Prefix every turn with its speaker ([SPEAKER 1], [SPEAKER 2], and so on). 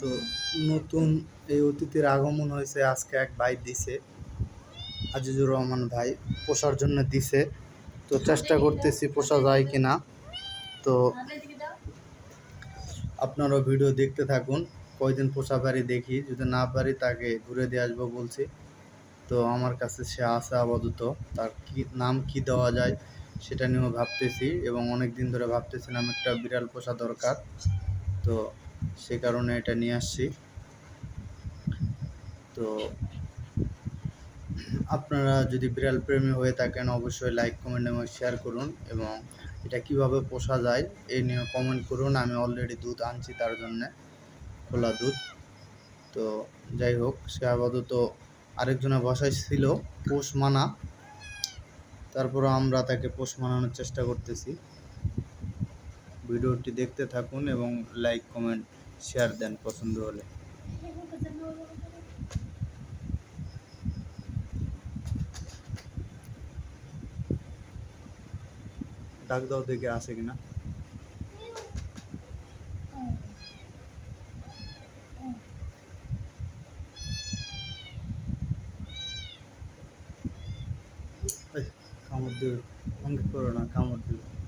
[SPEAKER 1] তো। নতুন এই অতিথির আগমন হয়েছে আজকে এক ভাই দিছে আজিজুর রহমান ভাই পোষার জন্য দিছে। তো চেষ্টা করতেছি পোষা যায় কিনা। তো আপনারাও ভিডিও দেখতে থাকুন কয়দিন পোষা পারি দেখি যদি না পারি তাকে ঘুরে দিয়ে আসব বলছি। তো আমার কাছে সে আছে আপাতত তার কি নাম কি দেওয়া যায় সেটা নিয়েও ভাবতেছি এবং অনেক দিন ধরে ভাবতেছিলাম একটা বিড়াল পোষা দরকার। তো সে কারণে এটা নিয়ে আসছি। তো আপনারা যদি বিড়াল প্রেমী হয়ে থাকেন, অবশ্যই লাইক কমেন্ট এবং শেয়ার করুন এবং এটা কীভাবে পোষা যায় এই নিয়ে কমেন্ট করুন। আমি অলরেডি দুধ আনছি তার জন্যে, খোলা দুধ। তো যাই হোক, সে আপাতত আরেকজনের বাসায় ছিল, পোষ মানা। তারপর আমরা তাকে পোষ মানানোর চেষ্টা করতেছি। ভিডিওটি দেখতে থাকুন এবং লাইক, কমেন্ট, শেয়ার দেন পছন্দ হলে। ডাক দাও দেখে আসে কিনা। কামড় দিবে অঙ্কিত করো না, কামড় দিবে